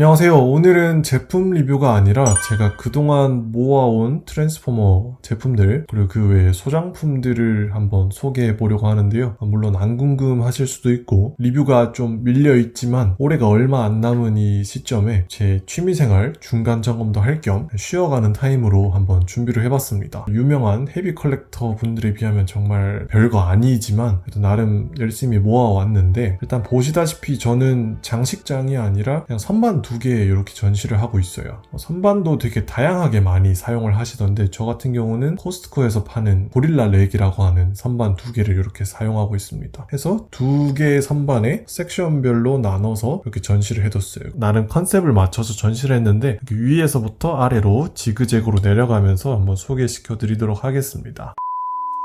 안녕하세요. 오늘은 제품 리뷰가 아니라 제가 그동안 모아온 트랜스포머 제품들 그리고 그 외에 소장품들을 한번 소개해 보려고 하는데요. 물론 안 궁금하실 수도 있고 리뷰가 좀 밀려 있지만 올해가 얼마 안 남은 이 시점에 제 취미생활 중간 점검도 할 겸 쉬어가는 타임으로 한번 준비를 해봤습니다. 유명한 헤비 컬렉터 분들에 비하면 정말 별거 아니지만 그래도 나름 열심히 모아왔는데 일단 보시다시피 저는 장식장이 아니라 그냥 선반 두 개 이렇게 전시를 하고 있어요. 어, 선반도 되게 다양하게 많이 사용을 하시던데 저 같은 경우는 코스트코에서 파는 고릴라 렉이라고 하는 선반 두 개를 이렇게 사용하고 있습니다. 해서 두 개의 선반에 섹션별로 나눠서 이렇게 전시를 해뒀어요. 나는 컨셉을 맞춰서 전시를 했는데 위에서부터 아래로 지그재그로 내려가면서 한번 소개시켜 드리도록 하겠습니다.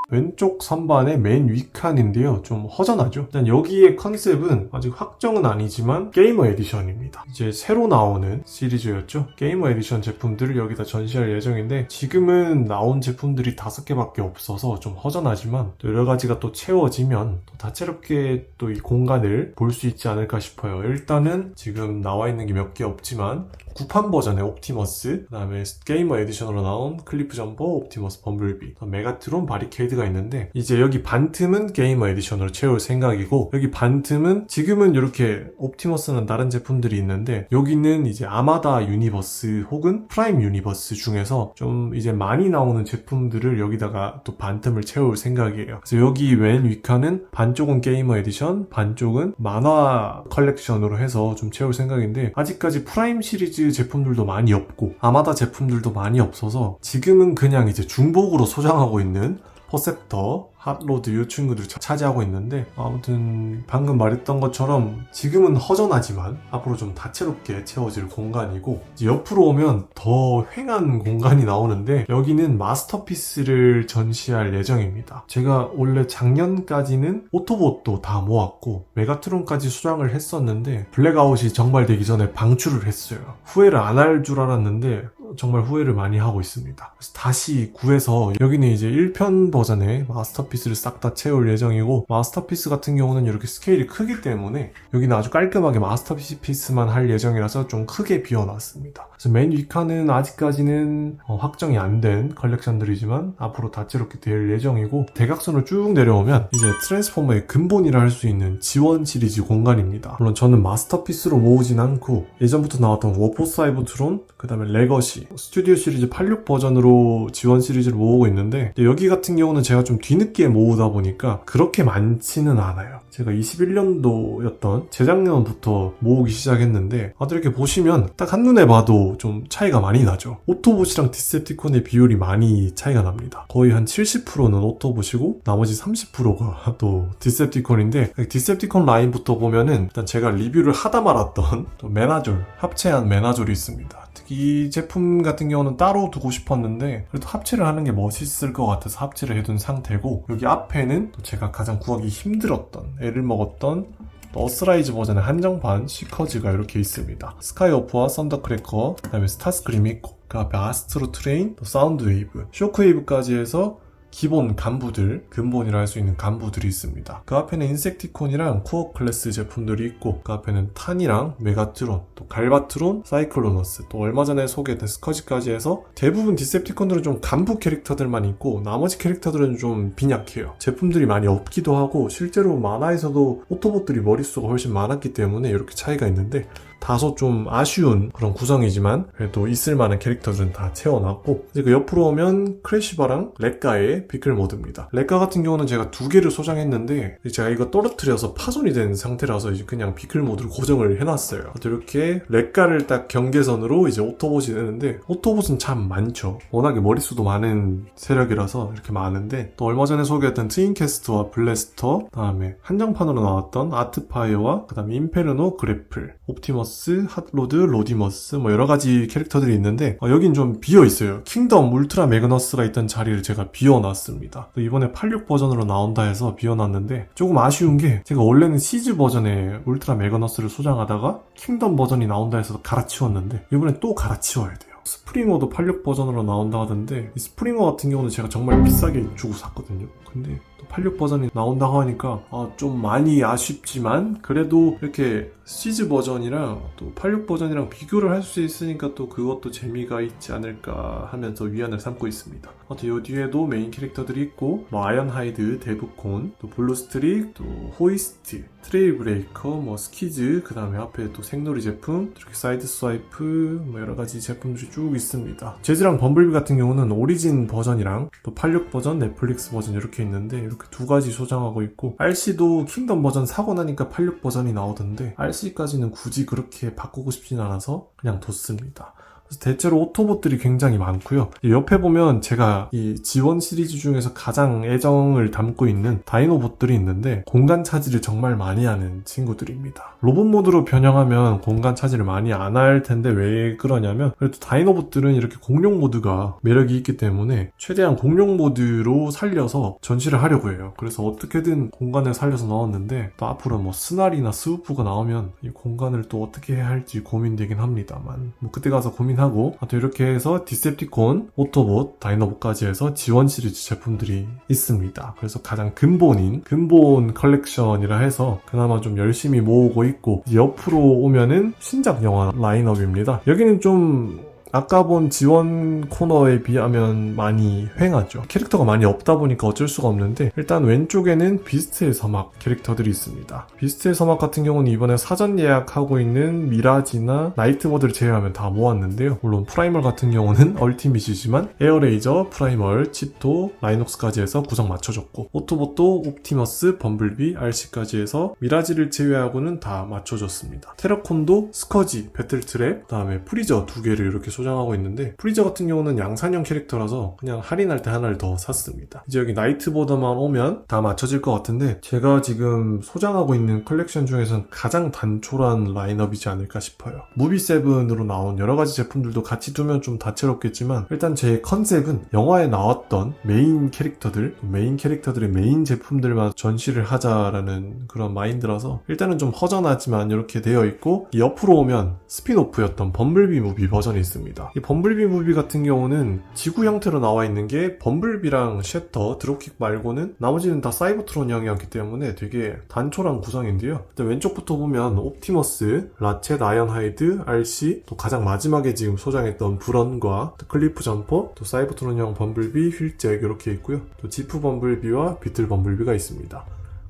왼쪽 선반의 맨 위칸인데요. 좀 허전하죠? 일단 여기의 컨셉은 아직 확정은 아니지만 게이머 에디션입니다. 이제 새로 나오는 시리즈였죠. 게이머 에디션 제품들을 여기다 전시할 예정인데 지금은 나온 제품들이 다섯 개밖에 없어서 좀 허전하지만 또 여러 가지가 또 채워지면 또 다채롭게 또 이 공간을 볼 수 있지 않을까 싶어요. 일단은 지금 나와 있는 게 몇 개 없지만 구판 버전의 옵티머스, 그 다음에 게이머 에디션으로 나온 클리프 점버, 옵티머스 범블비, 메가트론 바리케이드가 있는데 이제 여기 반틈은 게이머 에디션으로 채울 생각이고 여기 반틈은 지금은 이렇게 옵티머스는 다른 제품들이 있는데 여기는 이제 아마다 유니버스 혹은 프라임 유니버스 중에서 좀 이제 많이 나오는 제품들을 여기다가 또 반틈을 채울 생각이에요. 그래서 여기 왼 위칸은 반쪽은 게이머 에디션, 반쪽은 만화 컬렉션으로 해서 좀 채울 생각인데 아직까지 프라임 시리즈 제품들도 많이 없고 아마다 제품들도 많이 없어서 지금은 그냥 이제 중복으로 소장하고 있는 퍼셉터, 핫로드 이 친구들 차지하고 있는데 아무튼 방금 말했던 것처럼 지금은 허전하지만 앞으로 좀 다채롭게 채워질 공간이고 옆으로 오면 더 휑한 공간이 나오는데 여기는 마스터피스를 전시할 예정입니다. 제가 원래 작년까지는 오토봇도 다 모았고 메가트론까지 수량을 했었는데 블랙아웃이 정발되기 전에 방출을 했어요. 후회를 안 할 줄 알았는데 정말 후회를 많이 하고 있습니다. 그래서 다시 구해서 여기는 이제 1편 버전의 마스터피스를 싹 다 채울 예정이고 마스터피스 같은 경우는 이렇게 스케일이 크기 때문에 여기는 아주 깔끔하게 마스터피스만 할 예정이라서 좀 크게 비워놨습니다. 그래서 맨 위칸은 아직까지는 어, 확정이 안 된 컬렉션들이지만 앞으로 다채롭게 될 예정이고 대각선을 쭉 내려오면 이제 트랜스포머의 근본이라 할 수 있는 지원 시리즈 공간입니다. 물론 저는 마스터피스로 모으진 않고 예전부터 나왔던 워포 사이브 트론 그 다음에 레거시 스튜디오 시리즈 86 버전으로 지원 시리즈를 모으고 있는데 여기 같은 경우는 제가 좀 뒤늦게 모으다 보니까 그렇게 많지는 않아요. 제가 21년도였던 재작년부터 모으기 시작했는데 다들 이렇게 보시면 딱 한눈에 봐도 좀 차이가 많이 나죠. 오토봇이랑 디셉티콘의 비율이 많이 차이가 납니다. 거의 한 70%는 오토봇이고 나머지 30%가 또 디셉티콘인데 디셉티콘 라인부터 보면은 일단 제가 리뷰를 하다 말았던 또 메나졸 합체한 메나졸이 있습니다. 이 제품 같은 경우는 따로 두고 싶었는데 그래도 합체를 하는 게 멋있을 것 같아서 합체를 해둔 상태고 여기 앞에는 또 제가 가장 구하기 힘들었던 애를 먹었던 어스라이즈 버전의 한정판 시커즈가 이렇게 있습니다. 스카이오프와 썬더크래커, 그 다음에 스타스크림이 있고 그 앞에 아스트로 트레인, 또 사운드웨이브, 쇼크웨이브까지 해서 기본 간부들, 근본이라 할 수 있는 간부들이 있습니다. 그 앞에는 인섹티콘이랑 쿠어 클래스 제품들이 있고 그 앞에는 탄이랑 메가트론, 또 갈바트론, 사이클로너스, 또 얼마 전에 소개된 스커지까지 해서 대부분 디셉티콘들은 좀 간부 캐릭터들만 있고 나머지 캐릭터들은 좀 빈약해요. 제품들이 많이 없기도 하고 실제로 만화에서도 오토봇들이 머릿수가 훨씬 많았기 때문에 이렇게 차이가 있는데 다소 좀 아쉬운 그런 구성이지만 그래도 있을 만한 캐릭터들은 다 채워놨고 이제 그 옆으로 오면 크래시바랑 렉가의 비클 모드입니다. 렉가 같은 경우는 제가 두 개를 소장했는데 제가 이거 떨어뜨려서 파손이 된 상태라서 이제 그냥 비클 모드를 고정을 해놨어요. 이렇게 렉가를 딱 경계선으로 이제 오토봇이 되는데 오토봇은 참 많죠. 워낙에 머릿수도 많은 세력이라서 이렇게 많은데 또 얼마 전에 소개했던 트윈캐스트와 블래스터 그다음에 한정판으로 나왔던 아트파이어와 그 다음에 임페르노 그래플 옵티머스 핫로드, 로디머스 뭐 여러 가지 캐릭터들이 있는데 어, 여긴 좀 비어 있어요. 킹덤 울트라 매그너스가 있던 자리를 제가 비워 놨습니다. 이번에 86 버전으로 나온다 해서 비워 놨는데 조금 아쉬운 게 제가 원래는 시즈 버전의 울트라 매그너스를 소장하다가 킹덤 버전이 나온다 해서 갈아치웠는데 이번에 또 갈아치워야 돼요. 스프링어도 86 버전으로 나온다 하던데 이 스프링어 같은 경우는 제가 정말 비싸게 주고 샀거든요. 근데 또 86 버전이 나온다고 하니까 아, 좀 많이 아쉽지만 그래도 이렇게 시즈 버전이랑 또 86 버전이랑 비교를 할 수 있으니까 또 그것도 재미가 있지 않을까 하면서 위안을 삼고 있습니다. 아무튼 요 뒤에도 메인 캐릭터들이 있고 뭐 아이언하이드, 데브콘, 또 블루스트릭, 또 호이스트, 트레일 브레이커, 뭐 스키즈, 그 다음에 앞에 또 생놀이 제품, 이렇게 사이드 스와이프, 뭐 여러 가지 제품들이 쭉 있습니다. 재즈랑 범블비 같은 경우는 오리진 버전이랑 또 86 버전, 넷플릭스 버전 이렇게 있는데 이렇게 두 가지 소장하고 있고 RC도 킹덤 버전 사고 나니까 86 버전이 나오던데 RC까지는 굳이 그렇게 바꾸고 싶진 않아서 그냥 뒀습니다. 대체로 오토봇들이 굉장히 많고요. 이 옆에 보면 제가 이 지원 시리즈 중에서 가장 애정을 담고 있는 다이노봇들이 있는데 공간 차지를 정말 많이 하는 친구들입니다. 로봇 모드로 변형하면 공간 차지를 많이 안 할 텐데 왜 그러냐면 그래도 다이노봇들은 이렇게 공룡 모드가 매력이 있기 때문에 최대한 공룡 모드로 살려서 전시를 하려고 해요. 그래서 어떻게든 공간을 살려서 넣었는데 또 앞으로 뭐 스날이나 스우프가 나오면 이 공간을 또 어떻게 해야 할지 고민되긴 합니다만 뭐 그때 가서 고민하 고 아, 또 이렇게 해서 디셉티콘, 오토봇, 다이노봇까지 해서 지원 시리즈 제품들이 있습니다. 그래서 가장 근본인 근본 컬렉션이라 해서 그나마 좀 열심히 모으고 있고 옆으로 오면은 신작 영화 라인업입니다. 여기는 좀 아까 본 지원 코너에 비하면 많이 횡하죠. 캐릭터가 많이 없다 보니까 어쩔 수가 없는데 일단 왼쪽에는 비스트의 서막 캐릭터들이 있습니다. 비스트의 서막 같은 경우는 이번에 사전 예약하고 있는 미라지나 나이트 모드를 제외하면 다 모았는데요. 물론 프라이멀 같은 경우는 얼티밋이지만 에어레이저, 프라이멀, 치토, 라이녹스까지 해서 구성 맞춰줬고 오토봇도 옵티머스, 범블비, RC까지 해서 미라지를 제외하고는 다 맞춰줬습니다. 테라콘도 스커지, 배틀트랩, 그 다음에 프리저 두 개를 이렇게 소 장하고 있는데 프리저 같은 경우는 양산형 캐릭터라서 그냥 할인할 때 하나를 더 샀습니다. 이제 여기 나이트 보더만 오면 다 맞춰질 것 같은데 제가 지금 소장하고 있는 컬렉션 중에선 가장 단촐한 라인업이지 않을까 싶어요. 무비7으로 나온 여러 가지 제품들도 같이 두면 좀 다채롭겠지만 일단 제 컨셉은 영화에 나왔던 메인 캐릭터들, 메인 캐릭터들의 메인 제품들만 전시를 하자라는 그런 마인드라서 일단은 좀 허전하지만 이렇게 되어 있고 이 옆으로 오면 스피노프였던 범블비 무비 버전이 있습니다. 이 범블비 무비 같은 경우는 지구 형태로 나와 있는 게 범블비랑 쉐터, 드롭킥 말고는 나머지는 다 사이버트론형이었기 때문에 되게 단촐한 구성인데요. 일단 왼쪽부터 보면 옵티머스, 라쳇, 아이언하이드, RC, 또 가장 마지막에 지금 소장했던 브런과 또 클리프 점퍼, 또 사이버트론형 범블비, 휠잭 이렇게 있고요. 또 지프 범블비와 비틀 범블비가 있습니다.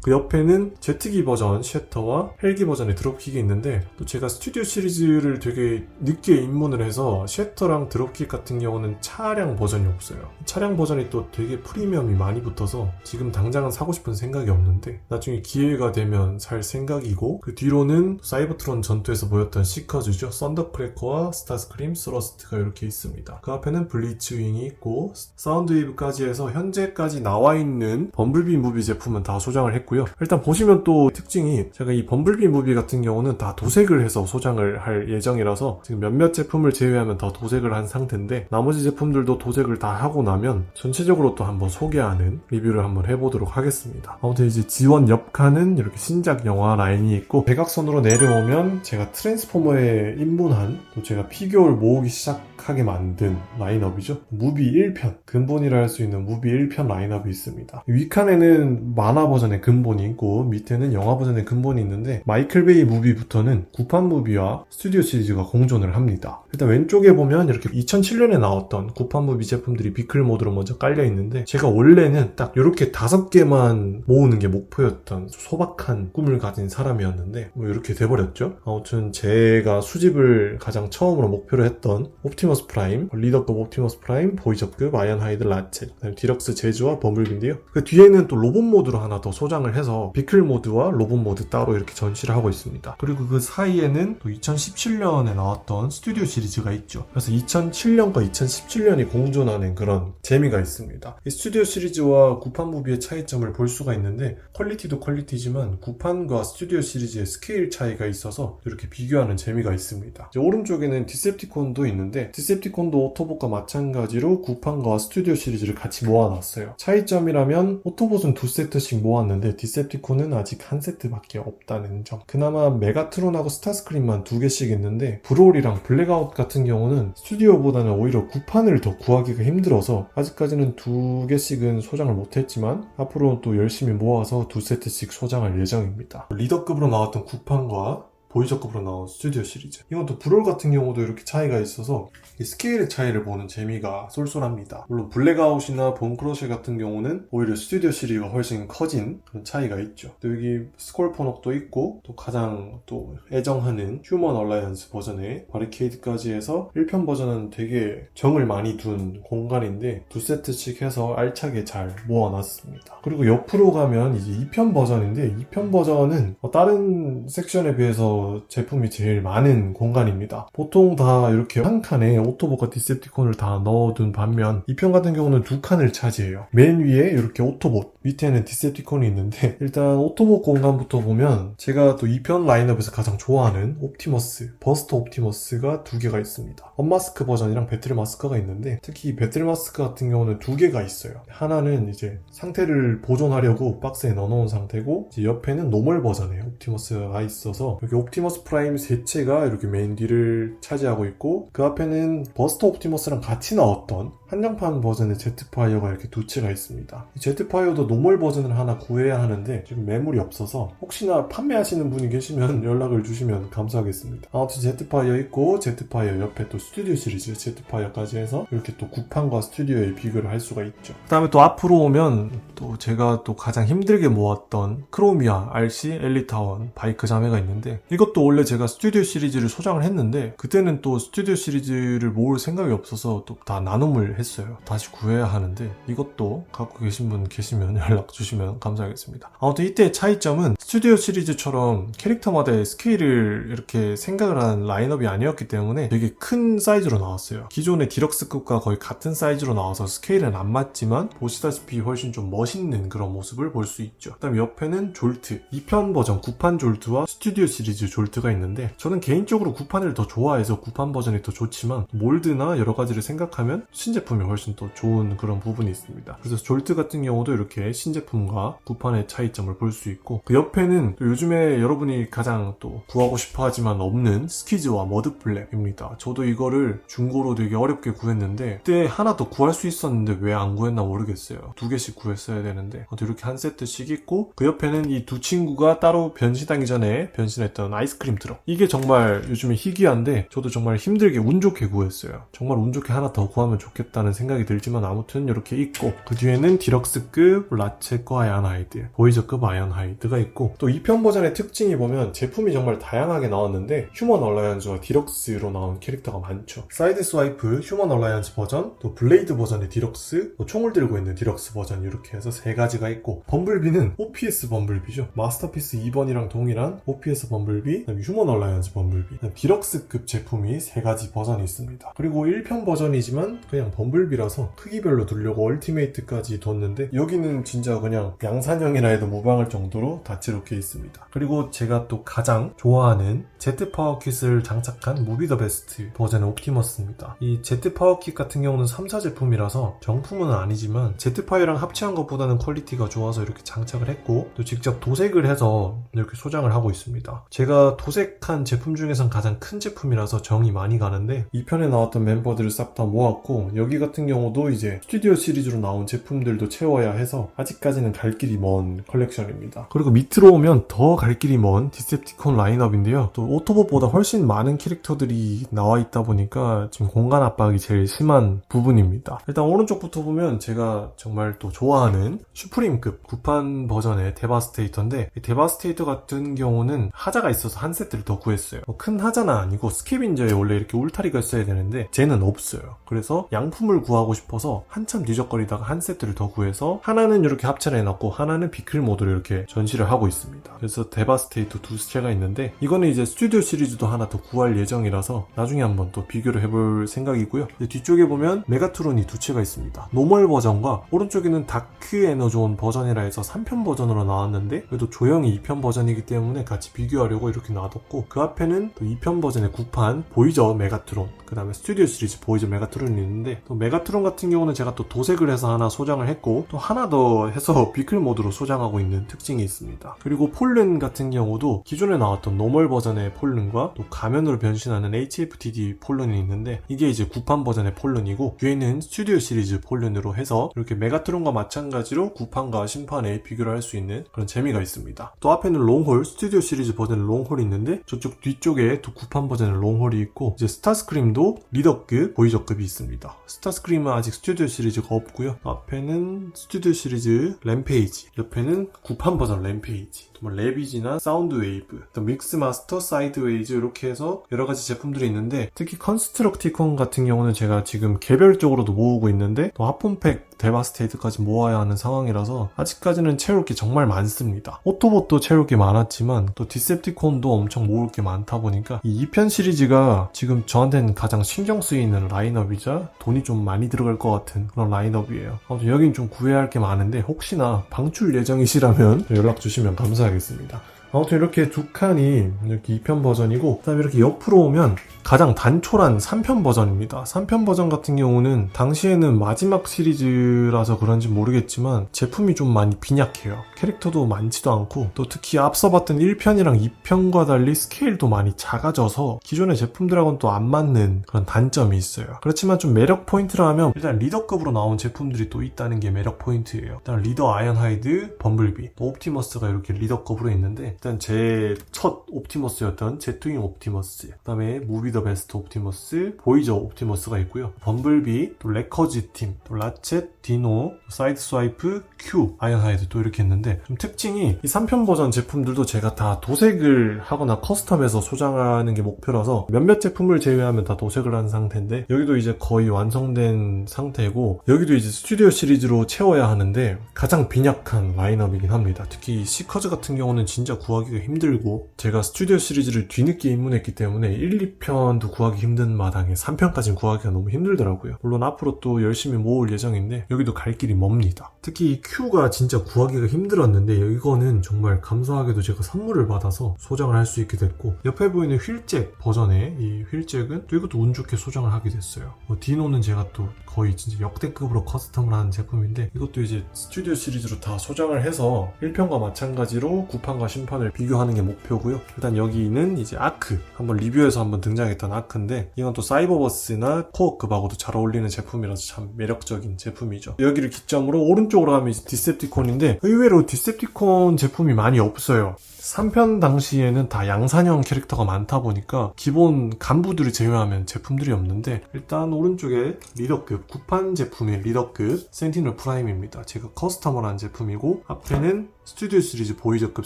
그 옆에는 제트기 버전 쉐터와 헬기 버전의 드롭킥이 있는데 또 제가 스튜디오 시리즈를 되게 늦게 입문을 해서 쉐터랑 드롭킥 같은 경우는 차량 버전이 없어요. 차량 버전이 또 되게 프리미엄이 많이 붙어서 지금 당장은 사고 싶은 생각이 없는데 나중에 기회가 되면 살 생각이고 그 뒤로는 사이버트론 전투에서 보였던 시커즈죠. 썬더크래커와 스타스크림, 스러스트가 이렇게 있습니다. 그 앞에는 블리츠윙이 있고 사운드웨이브까지 해서 현재까지 나와 있는 범블비 무비 제품은 다 소장을 했고요. 일단 보시면 또 특징이 제가 이 범블비 무비 같은 경우는 다 도색을 해서 소장을 할 예정이라서 지금 몇몇 제품을 제외하면 다 도색을 한 상태인데 나머지 제품들도 도색을 다 하고 나면 전체적으로 또 한번 소개하는 리뷰를 한번 해보도록 하겠습니다. 아무튼 이제 지원 옆칸은 이렇게 신작 영화 라인이 있고 대각선으로 내려오면 제가 트랜스포머에 입문한 또 제가 피규어를 모으기 시작하게 만든 라인업이죠. 무비 1편 근본이라 할 수 있는 무비 1편 라인업이 있습니다. 위칸에는 만화 버전의 근본 이 있고 밑에는 영화 버전의 근본이 있는데 마이클 베이 무비부터는 구판 무비와 스튜디오 시리즈가 공존을 합니다. 일단 왼쪽에 보면 이렇게 2007년에 나왔던 구판 무비 제품들이 비클 모드로 먼저 깔려 있는데 제가 원래는 딱 이렇게 다섯 개만 모으는 게 목표였던 소박한 꿈을 가진 사람이었는데 뭐 이렇게 돼버렸죠. 아무튼 제가 수집을 가장 처음으로 목표로 했던 옵티머스 프라임, 리더급 옵티머스 프라임, 보이저급, 아이언하이드, 라체, 디럭스 제주와 범블비인데요. 그 뒤에는 또 로봇 모드로 하나 더 소장을 해서 비클 모드와 로봇 모드 따로 이렇게 전시를 하고 있습니다. 그리고 그 사이에는 또 2017년에 나왔던 스튜디오 시리 즈가 있죠. 그래서 2007년과 2017년이 공존하는 그런 재미가 있습니다. 이 스튜디오 시리즈와 구판 무비의 차이점을 볼 수가 있는데 퀄리티도 퀄리티지만 구판과 스튜디오 시리즈의 스케일 차이가 있어서 이렇게 비교하는 재미가 있습니다. 오른쪽에는 디셉티콘도 있는데 디셉티콘도 오토봇과 마찬가지로 구판과 스튜디오 시리즈를 같이 모아놨어요. 차이점이라면 오토봇은 두 세트씩 모았는데 디셉티콘은 아직 한 세트밖에 없다는 점. 그나마 메가트론하고 스타스크림만 두 개씩 있는데 브롤이랑 블랙아웃 같은 경우는 스튜디오보다는 오히려 구판을 더 구하기가 힘들어서 아직까지는 두 개씩은 소장을 못했지만 앞으로는 또 열심히 모아서 두 세트씩 소장할 예정입니다. 리더급으로 나왔던 구판과 보이저급으로 나온 스튜디오 시리즈. 또 브롤 같은 경우도 이렇게 차이가 있어서 이 스케일의 차이를 보는 재미가 쏠쏠합니다. 물론 블랙아웃이나 본크러쉬 같은 경우는 오히려 스튜디오 시리즈가 훨씬 커진 그런 차이가 있죠. 또 여기 스콜포녹도 있고 또 가장 또 애정하는 휴먼 얼라이언스 버전의 바리케이드까지 해서 1편 버전은 되게 정을 많이 둔 공간인데 두 세트씩 해서 알차게 잘 모아놨습니다. 그리고 옆으로 가면 이제 2편 버전인데 2편 버전은 어, 다른 섹션에 비해서 제품이 제일 많은 공간입니다. 보통 다 이렇게 한 칸에 오토봇과 디셉티콘을 다 넣어둔 반면 2편 같은 경우는 두 칸을 차지해요. 맨 위에 이렇게 오토봇, 밑에는 디셉티콘이 있는데 일단 오토봇 공간부터 보면 제가 또 2편 라인업에서 가장 좋아하는 옵티머스, 버스터 옵티머스가 두 개가 있습니다. 언마스크 버전이랑 배틀 마스크가 있는데 특히 이 배틀 마스크 같은 경우는 두 개가 있어요. 하나는 이제 상태를 보존하려고 박스에 넣어놓은 상태고 옆에는 노멀 버전의 옵티머스가 있어서 여기 옵티 머스 프라임 세체가 이렇게 메인 뒤를 차지하고 있고 그 앞에는 버스터 옵티머스랑 같이 나왔던 한정판 버전의 제트파이어가 이렇게 두 채가 있습니다. 이 제트파이어도 노멀 버전을 하나 구해야 하는데 지금 매물이 없어서 혹시나 판매하시는 분이 계시면 연락을 주시면 감사하겠습니다. 아무튼 제트파이어 있고 제트파이어 옆에 또 스튜디오 시리즈 제트파이어까지 해서 이렇게 또 구판과 스튜디오의 비교를 할 수가 있죠. 그 다음에 또 앞으로 오면 또 제가 또 가장 힘들게 모았던 크로미아, RC, 엘리타원, 바이크 자매가 있는데 이것도 원래 제가 스튜디오 시리즈를 소장을 했는데 그때는 또 스튜디오 시리즈를 모을 생각이 없어서 또 다 나눔을 했어요. 다시 구해야 하는데 이것도 갖고 계신 분 계시면 연락 주시면 감사하겠습니다. 아무튼 이때의 차이점은 스튜디오 시리즈처럼 캐릭터마다의 스케일을 이렇게 생각을 하는 라인업이 아니었기 때문에 되게 큰 사이즈로 나왔어요. 기존의 디럭스급과 거의 같은 사이즈로 나와서 스케일은 안 맞지만 보시다시피 훨씬 좀 멋있는 그런 모습을 볼 수 있죠. 그다음 옆에는 졸트 2편 버전 9판 졸트와 스튜디오 시리즈 졸트가 있는데 저는 개인적으로 9판을 더 좋아해서 9판 버전이 더 좋지만 몰드나 여러 가지를 생각하면 신제품이 훨씬 더 좋은 그런 부분이 있습니다. 그래서 졸트 같은 경우도 이렇게 신제품과 9판의 차이점을 볼 수 있고 그 옆에는 또 요즘에 여러분이 가장 또 구하고 싶어 하지만 없는 스키즈와 머드블랙입니다. 저도 이거를 중고로 되게 어렵게 구했는데 그때 하나 더 구할 수 있었는데 왜 안 구했나 모르겠어요. 두 개씩 구했어야 되는데 이렇게 한 세트씩 있고 그 옆에는 이 두 친구가 따로 변신하기 전에 변신했던 아이스크림 트럭 이게 정말 요즘에 희귀한데 저도 정말 힘들게 운 좋게 구했어요. 정말 운 좋게 하나 더 구하면 좋겠다 는 생각이 들지만 아무튼 이렇게 있고 그 뒤에는 디럭스급 라체과 아이언하이드 보이저급 아이언하이드가 있고 또 2편 버전의 특징이 보면 제품이 정말 다양하게 나왔는데 휴먼 얼라이언즈와 디럭스로 나온 캐릭터가 많죠. 사이드 스와이프 휴먼 얼라이언즈 버전 또 블레이드 버전의 디럭스 또 총을 들고 있는 디럭스 버전 이렇게 해서 세 가지가 있고 범블비는 OPS 범블비죠. 마스터피스 2번이랑 동일한 OPS 범블비 휴먼 얼라이언즈 범블비 디럭스급 제품이 세 가지 버전이 있습니다. 그리고 1편 버전이지만 그냥 범 블비라서 크기별로 두려고 얼티메이트까지 뒀는데 여기는 진짜 그냥 양산형이라 해도 무방할 정도로 다채롭게 있습니다. 그리고 제가 또 가장 좋아하는 제트 파워킷을 장착한 무비 더 베스트 버전의 옵티머스입니다. 이 제트 파워킷 같은 경우는 3사 제품이라서 정품은 아니지만 제트 파이어랑 합체한 것보다는 퀄리티가 좋아서 이렇게 장착을 했고 또 직접 도색을 해서 이렇게 소장을 하고 있습니다. 제가 도색한 제품 중에선 가장 큰 제품이라서 정이 많이 가는데 이 편에 나왔던 멤버들을 싹 다 모았고 여기 같은 경우도 이제 스튜디오 시리즈로 나온 제품들도 채워야 해서 아직까지는 갈 길이 먼 컬렉션입니다. 그리고 밑으로 오면 더 갈 길이 먼 디셉티콘 라인업인데요. 또 오토봇보다 훨씬 많은 캐릭터들이 나와 있다 보니까 지금 공간 압박이 제일 심한 부분입니다. 일단 오른쪽부터 보면 제가 정말 또 좋아하는 슈프림급 9판 버전의 데바스테이터인데 이 데바스테이터 같은 경우는 하자가 있어서 한 세트를 더 구했어요. 뭐큰 하자는 아니고 스캐빈저에 원래 이렇게 울타리가 있어야 되는데 쟤는 없어요. 그래서 양품 을 구하고 싶어서 한참 뒤적거리다가 한 세트를 더 구해서 하나는 이렇게 합체를 해놨고 하나는 비클 모드로 이렇게 전시를 하고 있습니다. 그래서 데바스테이터 두 채가 있는데 이거는 이제 스튜디오 시리즈도 하나 더 구할 예정이라서 나중에 한번 또 비교를 해볼 생각이고요. 뒤쪽에 보면 메가트론이 두 채가 있습니다. 노멀 버전과 오른쪽에는 다크 에너존 버전이라 해서 3편 버전으로 나왔는데 그래도 조형이 2편 버전이기 때문에 같이 비교하려고 이렇게 놔뒀고 그 앞에는 또 2편 버전의 구판 보이저 메가트론 그 다음에 스튜디오 시리즈 보이저 메가트론이 있는데 또 메가트론 같은 경우는 제가 또 도색을 해서 하나 소장을 했고 또 하나 더 해서 비클 모드로 소장하고 있는 특징이 있습니다. 그리고 폴른 같은 경우도 기존에 나왔던 노멀 버전의 폴른과 또 가면으로 변신하는 HFTD 폴른이 있는데 이게 이제 구판 버전의 폴른이고 뒤에는 스튜디오 시리즈 폴른으로 해서 이렇게 메가트론과 마찬가지로 구판과 심판에 비교를 할 수 있는 그런 재미가 있습니다. 또 앞에는 롱홀 스튜디오 시리즈 버전의 롱홀이 있는데 저쪽 뒤쪽에 또 구판 버전의 롱홀이 있고 이제 스타스크림도 리더급 보이저급이 있습니다. 스타스크림은 아직 스튜디오 시리즈가 없고요. 앞에는 스튜디오 시리즈 램페이지 옆에는 구판 버전 램페이지 또뭐 레비지나 사운드 웨이브 또 믹스 마스터 사이드 웨이즈 이렇게 해서 여러 가지 제품들이 있는데 특히 컨스트럭티콘 같은 경우는 제가 지금 개별적으로도 모으고 있는데 또 하폰팩 데바스테이트까지 모아야 하는 상황이라서 아직까지는 채울 게 정말 많습니다. 오토봇도 채울 게 많았지만 또 디셉티콘도 엄청 모을 게 많다 보니까 이 2편 시리즈가 지금 저한테는 가장 신경 쓰이는 라인업이자 돈이 좀 많이 들어갈 것 같은 그런 라인업이에요. 아무튼 여긴 좀 구해야 할 게 많은데 혹시나 방출 예정이시라면 연락 주시면 감사 하겠습니다. 아무튼 이렇게 두 칸이 이렇게 2편 버전이고 그다음에 이렇게 옆으로 오면 가장 단촐한 3편 버전입니다. 3편 버전 같은 경우는 당시에는 마지막 시리즈라서 그런지 모르겠지만 제품이 좀 많이 빈약해요. 캐릭터도 많지도 않고 또 특히 앞서 봤던 1편이랑 2편과 달리 스케일도 많이 작아져서 기존의 제품들하고는 또 안 맞는 그런 단점이 있어요. 그렇지만 좀 매력 포인트라 하면 일단 리더급으로 나온 제품들이 또 있다는 게 매력 포인트예요. 일단 리더 아이언하이드, 범블비, 또 옵티머스가 이렇게 리더급으로 있는데 일단 제 첫 옵티머스였던 제트윙 옵티머스, 그 다음에 무비 더 베스트 옵티머스, 보이저 옵티머스가 있고요. 범블비, 또 레커지 팀, 또 라쳇, 디노, 사이드 스와이프, 큐, 아이언하이드 또 이렇게 있는데 좀 특징이 이 3편 버전 제품들도 제가 다 도색을 하거나 커스텀해서 소장하는 게 목표라서 몇몇 제품을 제외하면 다 도색을 한 상태인데 여기도 이제 거의 완성된 상태고 여기도 이제 스튜디오 시리즈로 채워야 하는데 가장 빈약한 라인업이긴 합니다. 특히 이 시커즈 같은 경우는 진짜 구하 기가 힘들고 제가 스튜디오 시리즈를 뒤늦게 입문했기 때문에 1, 2편도 구하기 힘든 마당에 3편까지는 구하기가 너무 힘들더라고요. 물론 앞으로 또 열심히 모을 예정인데 여기도 갈 길이 멉니다. 특히 이 Q가 진짜 구하기가 힘들었는데 이거는 정말 감사하게도 제가 선물을 받아서 소장을 할 수 있게 됐고 옆에 보이는 휠잭 버전의 이 휠잭은 또 이것도 운 좋게 소장을 하게 됐어요. 뭐 디노는 제가 또 거의 진짜 역대급으로 커스텀을 하는 제품인데 이것도 이제 스튜디오 시리즈로 다 소장을 해서 1편과 마찬가지로 구판과 심판 을 비교하는 게 목표고요. 일단 여기는 이제 아크 한번 리뷰에서 한번 등장했던 아크인데 이건 또 사이버버스나 코어급하고도 잘 어울리는 제품이라서 참 매력적인 제품이죠. 여기를 기점으로 오른쪽으로 가면 이제 디셉티콘인데 의외로 디셉티콘 제품이 많이 없어요. 3편 당시에는 다 양산형 캐릭터가 많다 보니까 기본 간부들을 제외하면 제품들이 없는데 일단 오른쪽에 리더급 구판 제품의 리더급 센티널 프라임입니다. 제가 커스텀을 한 제품이고 앞에는 스튜디오 시리즈 보이저급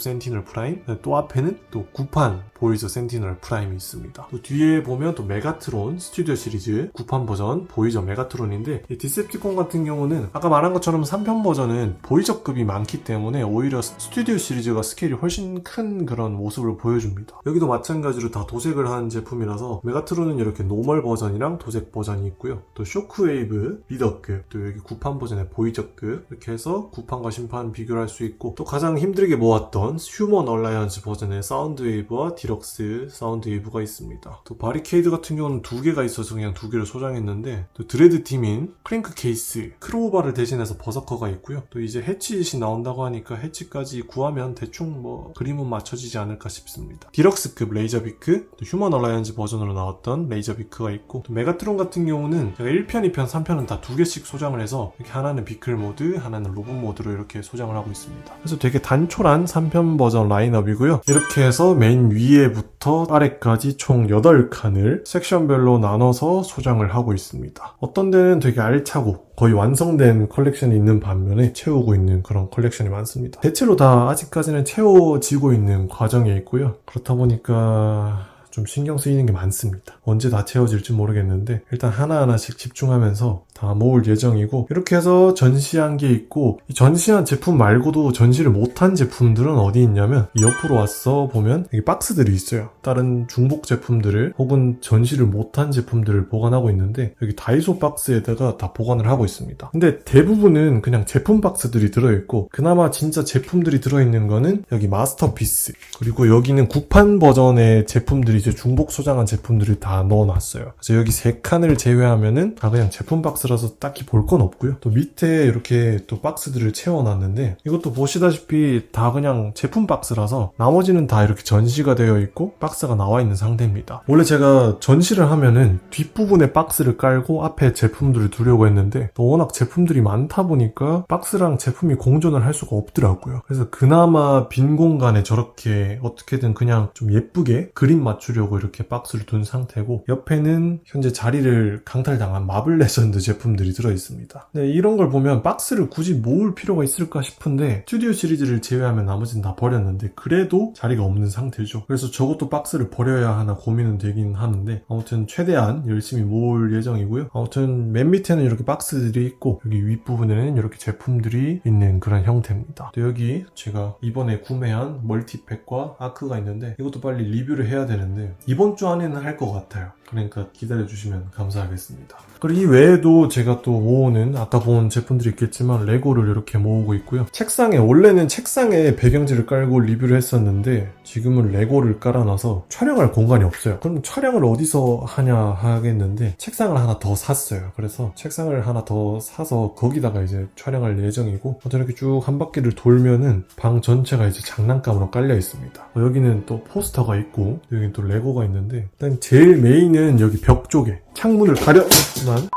센티널 프라임 또 앞에는 또 구판 보이저 센티널 프라임이 있습니다. 또 뒤에 보면 또 메가트론 스튜디오 시리즈 구판 버전 보이저 메가트론인데 이 디셉티콘 같은 경우는 아까 말한 것처럼 3편 버전은 보이저급이 많기 때문에 오히려 스튜디오 시리즈가 스케일이 훨씬 큰 그런 모습을 보여줍니다. 여기도 마찬가지로 다 도색을 한 제품이라서 메가트론은 이렇게 노멀 버전이랑 도색 버전이 있고요. 또 쇼크웨이브 리더급 또 여기 구판 버전의 보이저급 이렇게 해서 구판과 심판 비교를 할 수 있고 또 가장 힘들게 모았던 휴먼 얼라이언스 버전의 사운드 웨이브와 디 럭스 사운드 웨이브가 있습니다. 또 바리케이드 같은 경우는 두 개가 있어서 그냥 두 개를 소장했는데 또 드레드 팀인 크랭크 케이스 크로우바를 대신해서 버서커가 있고요. 또 이제 해치잇이 나온다고 하니까 해치까지 구하면 대충 뭐 그림은 맞춰지지 않을까 싶습니다. 디럭스급 레이저비크, 또 휴먼 얼라이언스 버전으로 나왔던 레이저비크가 있고 또 메가트론 같은 경우는 제가 1편, 2편, 3편은 다 두 개씩 소장을 해서 이렇게 하나는 비클 모드, 하나는 로봇 모드로 이렇게 소장을 하고 있습니다. 그래서 되게 단촐한 3편 버전 라인업이고요. 이렇게 해서 맨 위에 부터 아래까지 총 8칸을 섹션별로 나눠서 소장을 하고 있습니다. 어떤 데는 되게 알차고 거의 완성된 컬렉션이 있는 반면에 채우고 있는 그런 컬렉션이 많습니다. 대체로 다 아직까지는 채워지고 있는 과정에 있고요. 그렇다 보니까 좀 신경 쓰이는 게 많습니다. 언제 다 채워질지 모르겠는데 일단 하나하나씩 집중하면서 다 모을 예정이고 이렇게 해서 전시한 게 있고 이 전시한 제품 말고도 전시를 못한 제품들은 어디 있냐면 이 옆으로 와서 보면 여기 박스들이 있어요. 다른 중복 제품들을 혹은 전시를 못한 제품들을 보관하고 있는데 여기 다이소 박스에다가 다 보관을 하고 있습니다. 근데 대부분은 그냥 제품 박스들이 들어있고 그나마 진짜 제품들이 들어있는 거는 여기 마스터피스 그리고 여기는 국판 버전의 제품들이 이제 중복 소장한 제품들을 다 넣어놨어요. 그래서 여기 세 칸을 제외하면은 다 그냥 제품 박스 라서 딱히 볼 건 없고요. 또 밑에 이렇게 또 박스들을 채워놨는데 이것도 보시다시피 다 그냥 제품 박스라서 나머지는 다 이렇게 전시가 되어 있고 박스가 나와 있는 상태입니다. 원래 제가 전시를 하면은 뒷부분에 박스를 깔고 앞에 제품들을 두려고 했는데 또 워낙 제품들이 많다 보니까 박스랑 제품이 공존을 할 수가 없더라고요. 그래서 그나마 빈 공간에 저렇게 어떻게든 그냥 좀 예쁘게 그림 맞추려고 이렇게 박스를 둔 상태고 옆에는 현재 자리를 강탈당한 마블 레전드 제품 들이 들어 있습니다. 네, 이런 걸 보면 박스를 굳이 모을 필요가 있을까 싶은데 스튜디오 시리즈를 제외하면 나머지는 다 버렸는데 그래도 자리가 없는 상태죠. 그래서 저것도 박스를 버려야 하나 고민은 되긴 하는데 아무튼 최대한 열심히 모을 예정이고요. 아무튼 맨 밑에는 이렇게 박스들이 있고 여기 윗부분에는 이렇게 제품들이 있는 그런 형태입니다. 또 여기 제가 이번에 구매한 멀티팩과 아크가 있는데 이것도 빨리 리뷰를 해야 되는데 이번 주 안에는 할 것 같아요. 그러니까 기다려주시면 감사하겠습니다. 그리고 이 외에도 제가 또 모으는 아까 본 제품들이 있겠지만 레고를 이렇게 모으고 있고요. 책상에 원래는 책상에 배경지를 깔고 리뷰를 했었는데 지금은 레고를 깔아놔서 촬영할 공간이 없어요. 그럼 촬영을 어디서 하냐 하겠는데 책상을 하나 더 샀어요. 그래서 책상을 하나 더 사서 거기다가 이제 촬영할 예정이고 이렇게 쭉 한 바퀴를 돌면은 방 전체가 이제 장난감으로 깔려 있습니다. 어, 여기는 또 포스터가 있고 여기는 또 레고가 있는데 일단 제일 메인은 여기 벽 쪽에 창문을 가려만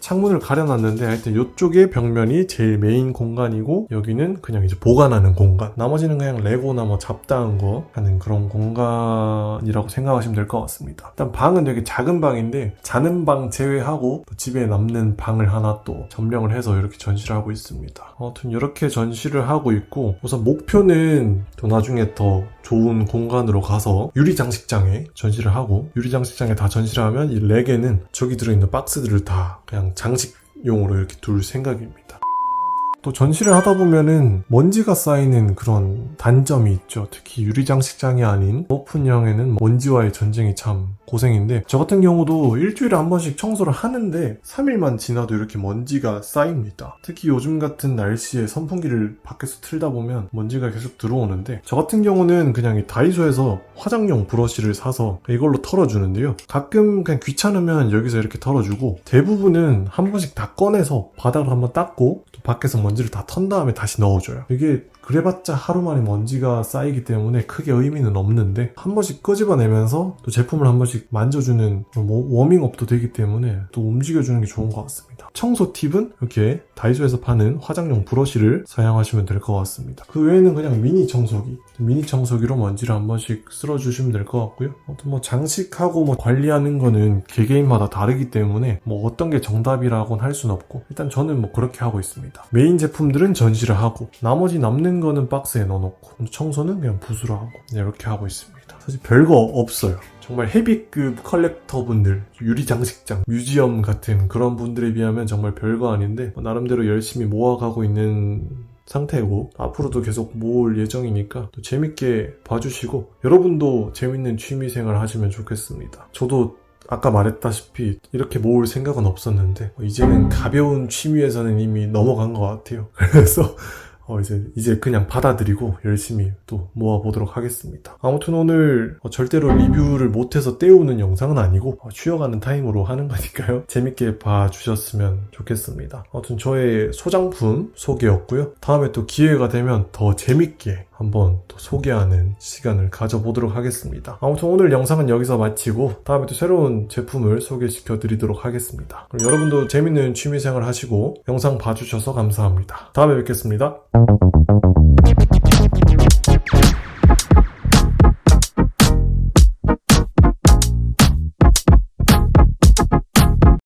창문을 가려놨는데 하여튼 이쪽에 벽면이 제일 메인 공간이고 여기는 그냥 이제 보관하는 공간. 나머지는 그냥 레고나 뭐 잡다한 거 하는 그런 공간이라고 생각하시면 될 것 같습니다. 일단 방은 되게 작은 방인데 자는 방 제외하고 또 집에 남는 방을 하나 또 점령을 해서 이렇게 전시를 하고 있습니다. 아무튼 이렇게 전시를 하고 있고 우선 목표는 또 나중에 더 좋은 공간으로 가서 유리 장식장에 전시를 하고 유리 장식장에 다 전시를 하면 이 렉에는 저기 들어있는 박스들을 다 그냥 장식용으로 이렇게 둘 생각입니다. 또 전시를 하다 보면은 먼지가 쌓이는 그런 단점이 있죠. 특히 유리 장식장이 아닌 오픈형에는 먼지와의 전쟁이 참 고생인데 저 같은 경우도 일주일에 한 번씩 청소를 하는데 3일만 지나도 이렇게 먼지가 쌓입니다. 특히 요즘 같은 날씨에 선풍기를 밖에서 틀다 보면 먼지가 계속 들어오는데 저 같은 경우는 그냥 이 다이소에서 화장용 브러쉬를 사서 이걸로 털어주는데요. 가끔 그냥 귀찮으면 여기서 이렇게 털어주고 대부분은 한 번씩 다 꺼내서 바닥을 한번 닦고 또 밖에서 먼지를 다 턴 다음에 다시 넣어줘요. 이게 그래봤자 하루 만에 먼지가 쌓이기 때문에 크게 의미는 없는데 한 번씩 끄집어내면서 또 제품을 한 번씩 만져주는 뭐 워밍업도 되기 때문에 또 움직여주는 게 좋은 것 같습니다. 청소 팁은 이렇게 다이소에서 파는 화장용 브러쉬를 사용하시면 될 것 같습니다. 그 외에는 그냥 미니 청소기, 미니 청소기로 먼지를 한 번씩 쓸어주시면 될 것 같고요. 아무튼 뭐 장식하고 뭐 관리하는 거는 개개인마다 다르기 때문에 뭐 어떤 게 정답이라고는 할 수는 없고 일단 저는 뭐 그렇게 하고 있습니다. 메인 제품들은 전시를 하고 나머지 남는 거는 박스에 넣어놓고 청소는 그냥 붓으로 하고 이렇게 하고 있습니다. 사실 별거 없어요. 정말 헤비급 컬렉터분들, 유리 장식장, 뮤지엄 같은 그런 분들에 비하면 정말 별거 아닌데 뭐 나름대로 열심히 모아가고 있는 상태고 앞으로도 계속 모을 예정이니까 또 재밌게 봐주시고 여러분도 재밌는 취미생활 하시면 좋겠습니다. 저도 아까 말했다시피 이렇게 모을 생각은 없었는데 이제는 가벼운 취미에서는 이미 넘어간 것 같아요. 그래서 어, 이제, 이제 그냥 받아들이고 열심히 또 모아보도록 하겠습니다. 아무튼 오늘 어, 절대로 리뷰를 못해서 때우는 영상은 아니고 어, 쉬어가는 타임으로 하는 거니까요. 재밌게 봐주셨으면 좋겠습니다. 아무튼 저의 소장품 소개였고요. 다음에 또 기회가 되면 더 재밌게 한번 또 소개하는 시간을 가져보도록 하겠습니다. 아무튼 오늘 영상은 여기서 마치고 다음에 또 새로운 제품을 소개시켜 드리도록 하겠습니다. 그럼 여러분도 재밌는 취미생활 하시고 영상 봐주셔서 감사합니다. 다음에 뵙겠습니다.